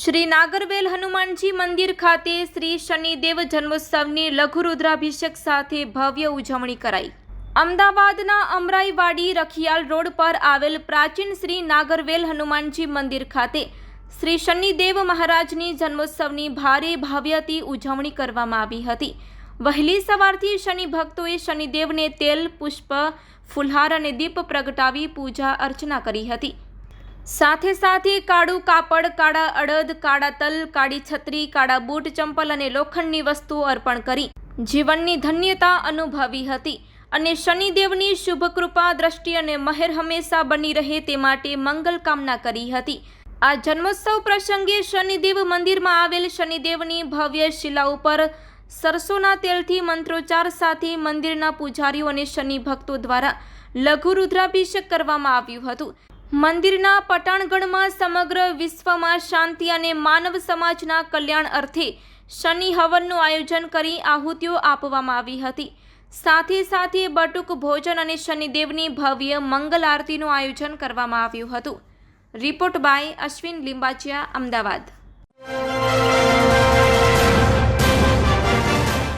શ્રી નાગરવેલ હનુમાનજી મંદિર ખાતે શ્રી શનિદેવ જન્મોત્સવની લઘુરુદ્રાભિષેક સાથે ભવ્ય ઉજવણી કરાઈ. અમદાવાદના અમરાઈવાડી રખિયાલ રોડ પર આવેલ પ્રાચીન શ્રી નાગરવેલ હનુમાનજી મંદિર ખાતે શ્રી શનિદેવ મહારાજની જન્મોત્સવની ભારે ભાવ્યથી ઉજવણી કરવામાં આવી હતી. વહેલી સવારથી શનિ ભક્તોએ શનિદેવને તેલ, પુષ્પ, ફુલહાર અને દીપ પ્રગટાવી પૂજા અર્ચના કરી હતી. સાથે સાથે કાળું કાપડ, કાળા અડદ, કાળા તલ, કાળી છત્રી, કાળા બૂટ, ચંપલ અને લોખંડની વસ્તુઓ અર્પણ કરી. જીવનની ધન્યતા અનુભવી હતી અને શનિદેવની શુભ કૃપા દ્રષ્ટિ અને મહેર હંમેશા બની રહે તે માટે મંગલ કામના કરી હતી. આ જન્મોત્સવ પ્રસંગે શનિદેવ મંદિરમાં આવેલ શનિદેવની ભવ્ય શિલા ઉપર સરસોના તેલથી મંત્રોચ્ચાર સાથે મંદિરના પૂજારીઓ અને શનિ ભક્તો દ્વારા લઘુ રુદ્રાભિષેક કરવામાં આવ્યું હતું. મંદિરના પટાણગઢમાં સમગ્ર વિશ્વમાં શાંતિ અને માનવ સમાજના કલ્યાણ અર્થે શનિ હવનનું આયોજન કરી આહુતિઓ આપવામાં આવી હતી. સાથે સાથે બટુક ભોજન અને શનિદેવની ભવ્ય મંગલ આરતીનું આયોજન કરવામાં આવ્યું હતું. Report by Ashwin Limbachiya, Ahmedabad.